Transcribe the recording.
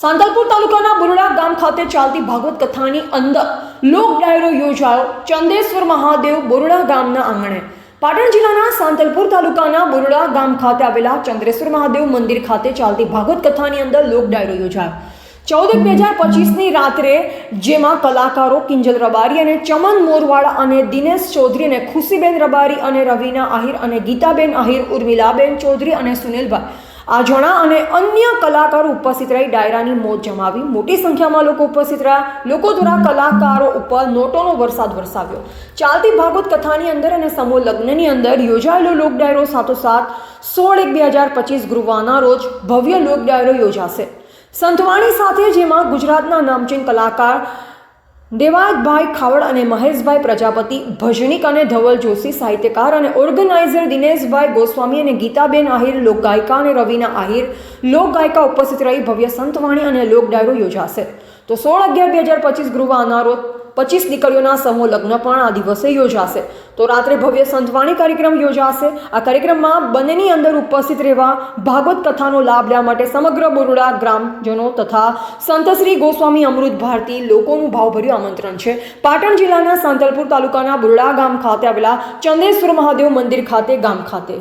સાંતલપુર તાલુકાના બુરડા ગામ ખાતે ચાલતી ભાગવત કથાની અંદર લોક ડાયરો યોજાયો. ચંદેશ્વર મહાદેવ બોરડા ગામના આંગણે. પાટણ જિલ્લાના સાંતલપુર તાલુકાના બોરડા ગામ ખાતે આવેલા ચંદ્રેશ્વર મહાદેવ મંદિર ખાતે ચાલતી ભાગવત કથાની અંદર લોક ડાયરો યોજાયો. ચૌદ બે હજાર પચીસની રાત્રે, જેમાં કલાકારો કિંજલ રબારી અને ચમન મોરવાડા અને દિનેશ ચૌધરી અને ખુશીબેન રબારી અને રવિના આહિર અને ગીતાબેન આહિર, ઉર્મિલાબેન ચૌધરી અને સુનિલભાઈ આજણા અને અન્ય કલાકારો ઉપસ્થિત રહી ડાયરાની મોજ જમાવી. મોટી સંખ્યામાં લોકો ઉપસ્થિત રહ્યા. લોકો દ્વારા કલાકારો ઉપર નોટોનો વરસાદ વરસાવ્યો. ચાલતી ભાગવત કથાની અંદર અને સમૂહ લગ્નની અંદર યોજાયેલો લોક ડાયરો સાથોસાથ સોળ એક બે હજાર પચીસ ગુરુવારના રોજ ભવ્ય લોક ડાયરો યોજાશે. સંતવાણી સાથે જેમાં ગુજરાતના નામચીન કલાકાર દેવાયતભાઈ ખાવડ અને મહેશભાઈ પ્રજાપતિ ભજનિક અને ધવલ જોશી, સાહિત્યકાર અને ઓર્ગેનાઇઝર દિનેશભાઈ ગોસ્વામી અને ગીતાબેન આહિર, લોકગાયિકા અને રવિના આહિર. લોકગાયિકા ઉપસ્થિત રહી ભવ્ય સંતવાણી અને લોક ડાયરો યોજાશે. તો સોળ અગિયાર બે હજાર પચીસ ગૃહ રોજ પચીસ દીકરીઓના સમૂહ લગ્ન પણ આ દિવસે યોજાશે. તો રાત્રે ભવ્ય સંતવાણી કાર્યક્રમ યોજાશે. આ કાર્યક્રમમાં બંનેની અંદર ઉપસ્થિત રહેવા ભાગવત કથાનો લાભ લેવા માટે સમગ્ર બોરડા ગ્રામજનો તથા સંતશ્રી ગોસ્વામી અમૃત ભારતી લોકોનું ભાવભર્યું આમંત્રણ છે. પાટણ જિલ્લાના સાંતલપુર તાલુકાના બોરડા ગામ ખાતે આવેલા ચંદેશ્વર મહાદેવ મંદિર ખાતે ગામ ખાતે.